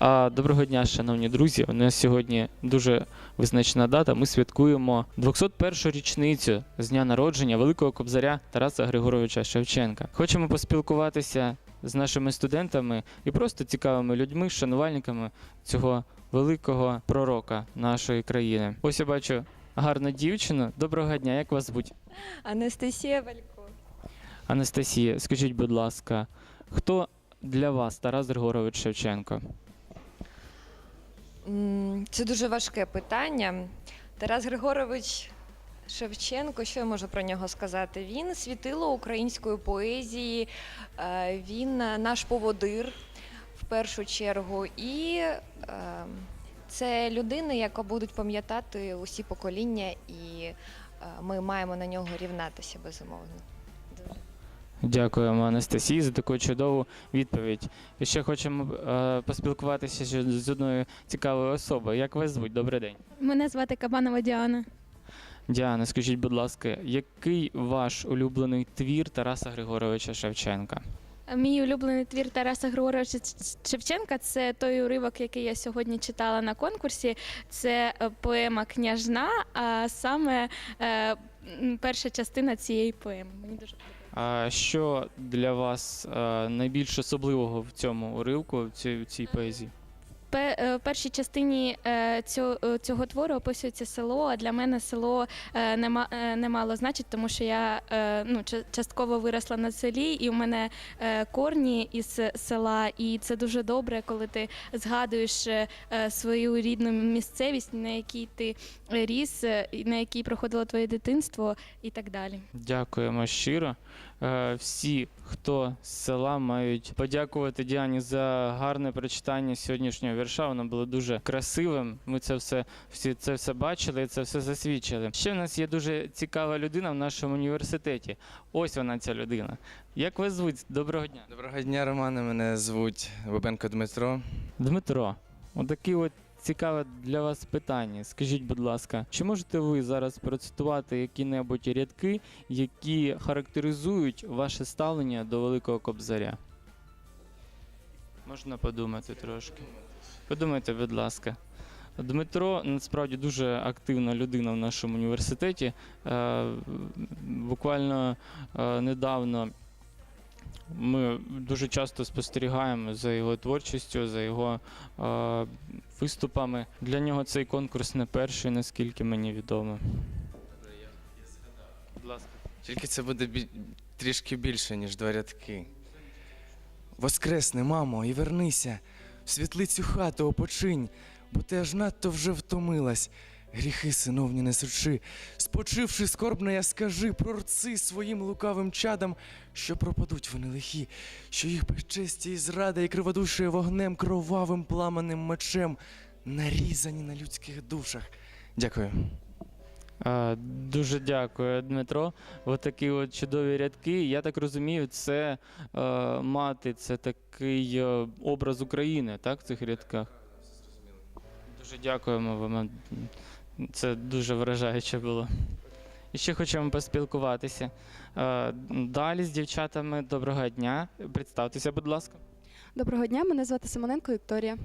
А, Доброго дня, шановні друзі. У нас сьогодні дуже визначна дата. Ми святкуємо 201 річницю з дня народження великого кобзаря Тараса Григоровича Шевченка. Хочемо поспілкуватися з нашими студентами і просто цікавими людьми, шанувальниками цього великого пророка нашої країни. Ось я бачу гарну дівчину. Доброго дня, як вас звуть? Анастасія Валько. Анастасія, скажіть, будь ласка, хто для вас Тарас Григорович Шевченко? Це дуже важке питання. Тарас Григорович Шевченко, що я можу про нього сказати? Він світило української поезії, е, він е, наш поводир в першу чергу. І е, це людина, яка будуть пам'ятати усі покоління, і ми маємо на нього рівнатися безумовно. Дякуємо Анастасії за таку чудову відповідь. І ще хочемо е, поспілкуватися ще з одною цікавою особою. Як вас звуть? Добрий день. Мене звати Кабанова Діана. Діана, скажіть, будь ласка, який ваш улюблений твір Тараса Григоровича Шевченка? Мій улюблений твір Тараса Григоровича Шевченка це той уривок, який я сьогодні читала на конкурсі. Це е, поема Княжна, а саме е, перша частина цієї поеми. Мені дуже подобається. А що для вас е, найбільш особливого в цьому уривку, в цій, в цій поезії? Е, В першій частині е, цього, е, цього твору описується село. А для мене село е, нема- е, немало значить, тому що я ну, ча- частково виросла на селі, і у мене корні із села. І це дуже добре, коли ти згадуєш свою рідну місцевість, на якій ти ріс, на якій проходило твоє дитинство, і так далі. Дякуємо щиро. Всі, хто з села, мають подякувати Діані за гарне прочитання сьогоднішнього вірша. Воно було дуже красивим. Ми це все всі це все бачили і це все засвідчили. Ще в нас є дуже цікава людина в нашому університеті. Ось вона, ця людина. Як вас звуть? Доброго дня. Доброго дня, Романе. Мене звуть Бабенко Дмитро. Дмитро, отаке от цікаве для вас питання. Скажіть, будь ласка, чи можете ви зараз процитувати які-небудь рядки, які характеризують ваше ставлення до Великого Кобзаря? Можна подумати трошки. Подумайте, будь ласка. Дмитро насправді дуже активна людина в нашому університеті. Е, Буквально е, недавно ми дуже часто спостерігаємо за його творчістю, за його е, виступами. Для нього цей конкурс не перший, наскільки мені відомо. Будь ласка. Тільки це буде бі- трішки більше, ніж два рядки. Воскресни, мамо, і вернися, світлицю хату опочинь, бо ти аж надто вже втомилась. Гріхи, синовні, несучи, спочивши скорбно, я скажи, прорци своїм лукавим чадам, що пропадуть вони лихі, що їх безчесті і зрада, і криводушие вогнем, кровавим пламенним мечем, нарізані на людських душах. Дякую. Дуже дякую, Дмитро. Ось такі от чудові рядки. Я так розумію, це е, мати, це такий е, образ України, так, в цих рядках? Дуже дякуємо вам. Це дуже вражаюче було. І ще хочемо поспілкуватися. Е, Далі з дівчатами доброго дня. Представтеся, будь ласка. Доброго дня, мене звати Симоненко Вікторія.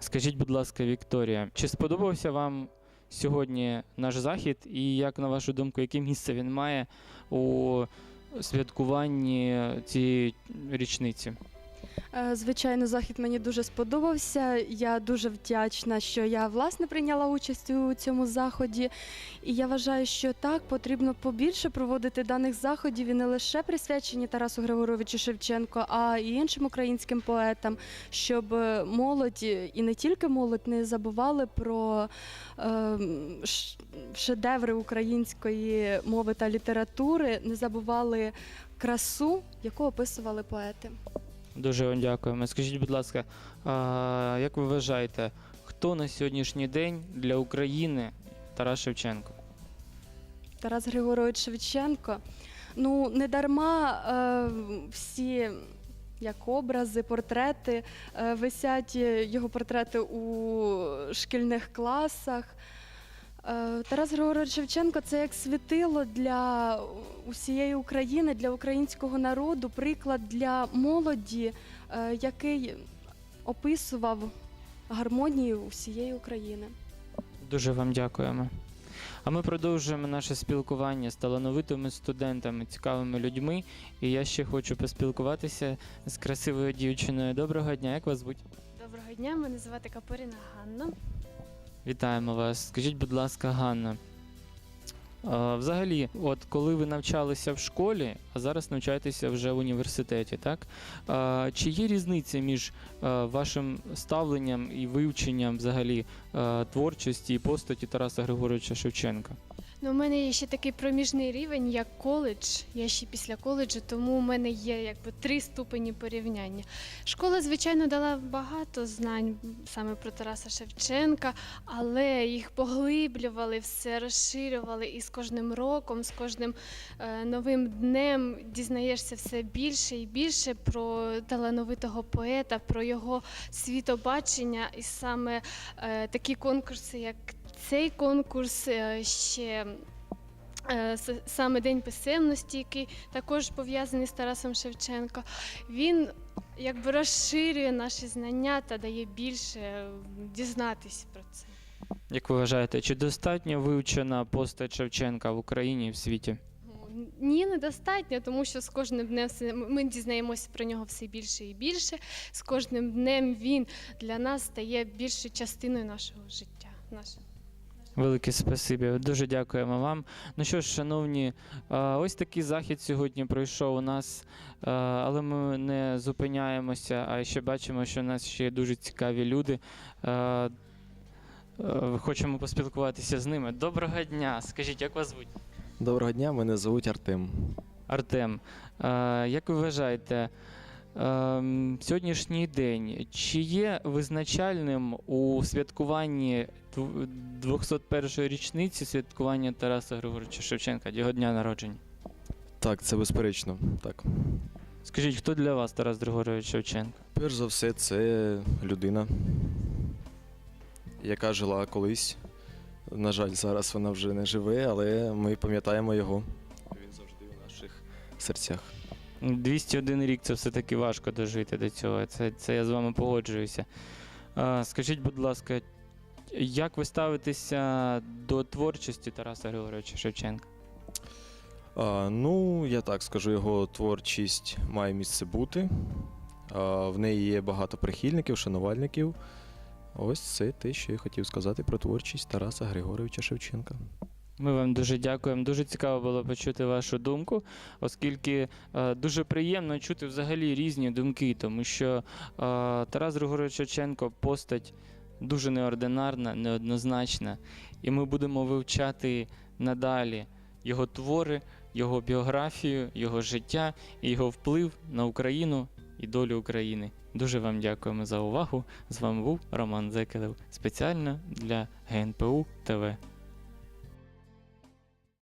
Скажіть, будь ласка, Вікторія, чи сподобався вам сьогодні наш захід, і як на вашу думку, яке місце він має у святкуванні цієї річниці? Е, Звичайно, захід мені дуже сподобався. Я дуже вдячна, що я власне прийняла участь у цьому заході. І я вважаю, що так потрібно побільше проводити даних заходів і не лише присвячені Тарасу Григоровичу Шевченко, а й іншим українським поетам, щоб е, молодь і не тільки молодь не забували про е, шедеври української мови та літератури, не забували красу, яку описували поети. Дуже вам дякуємо. Скажіть, будь ласка, а, як ви вважаєте, хто на сьогоднішній день для України Тарас Шевченко? Тарас Григорович Шевченко. Ну, не дарма е, всі як образи, портрети, е, висять е, його портрети у шкільних класах. Е, Тарас Григорович Шевченко це як світило для усієї України, для українського народу, приклад для молоді, е, який описував гармонію усієї України. Дуже вам дякуємо. А ми продовжуємо наше спілкування з талановитими студентами, цікавими людьми. І я ще хочу поспілкуватися з красивою дівчиною. Доброго дня, як вас звуть? Доброго дня, мене звати Капоріна Ганна. Вітаємо вас. Скажіть, будь ласка, Ганна. Взагалі, от коли ви навчалися в школі, а зараз навчаєтеся вже в університеті, так? Чи є різниця між вашим ставленням і вивченням взагалі творчості і постаті Тараса Григоровича Шевченка? Ну, у мене є ще такий проміжний рівень, як коледж. Я ще після коледжу, тому у мене є якби три ступені порівняння. Школа, звичайно, дала багато знань саме про Тараса Шевченка, але їх поглиблювали, все розширювали, і з кожним роком, з кожним е, новим днем дізнаєшся все більше і більше про талановитого поета, про його світобачення, і саме е, такі конкурси, як цей конкурс е, ще. е, Саме День писемності, який також пов'язаний з Тарасом Шевченко, він якби розширює наші знання та дає більше е, дізнатись про це. Як ви вважаєте, чи достатньо вивчена постать Шевченка в Україні і в світі? Ні, недостатньо, тому що з кожним днем ми дізнаємося про нього все більше і більше. З кожним днем він для нас стає більшою частиною нашого життя. Нашого. Велике спасибі. Дуже дякуємо вам. Ну що ж, шановні, ось такий захід сьогодні пройшов у нас, але ми не зупиняємося, а ще бачимо, що у нас ще є дуже цікаві люди. Хочемо поспілкуватися з ними. Доброго дня! Скажіть, як вас звуть? Доброго дня, мене звуть Артем. Артем, як ви вважаєте, сьогоднішній день чи є визначальним у святкуванні 201-ї річниці святкування Тараса Григоровича Шевченка, його дня народження? Так, це безперечно. Так. Скажіть, хто для вас Тарас Григорович Шевченко? Перш за все, це людина, яка жила колись. На жаль, зараз вона вже не живе, але ми пам'ятаємо його. Він завжди у наших серцях. 201 рік це все-таки важко дожити до цього. Це, це я з вами погоджуюся. Скажіть, будь ласка, як ви ставитеся до творчості Тараса Григоровича Шевченка? А, ну, я так скажу, його творчість має місце бути. А, в неї є багато прихильників, шанувальників. Ось це те, що я хотів сказати про творчість Тараса Григоровича Шевченка. Ми вам дуже дякуємо. Дуже цікаво було почути вашу думку, оскільки е, дуже приємно чути взагалі різні думки, тому що е, Тарас Григорович Шевченко постать дуже неординарна, неоднозначна, і ми будемо вивчати надалі його твори, його біографію, його життя і його вплив на Україну і долю України. Дуже вам дякуємо за увагу. З вами був Роман Зекелев спеціально для ГНПУ ТВ.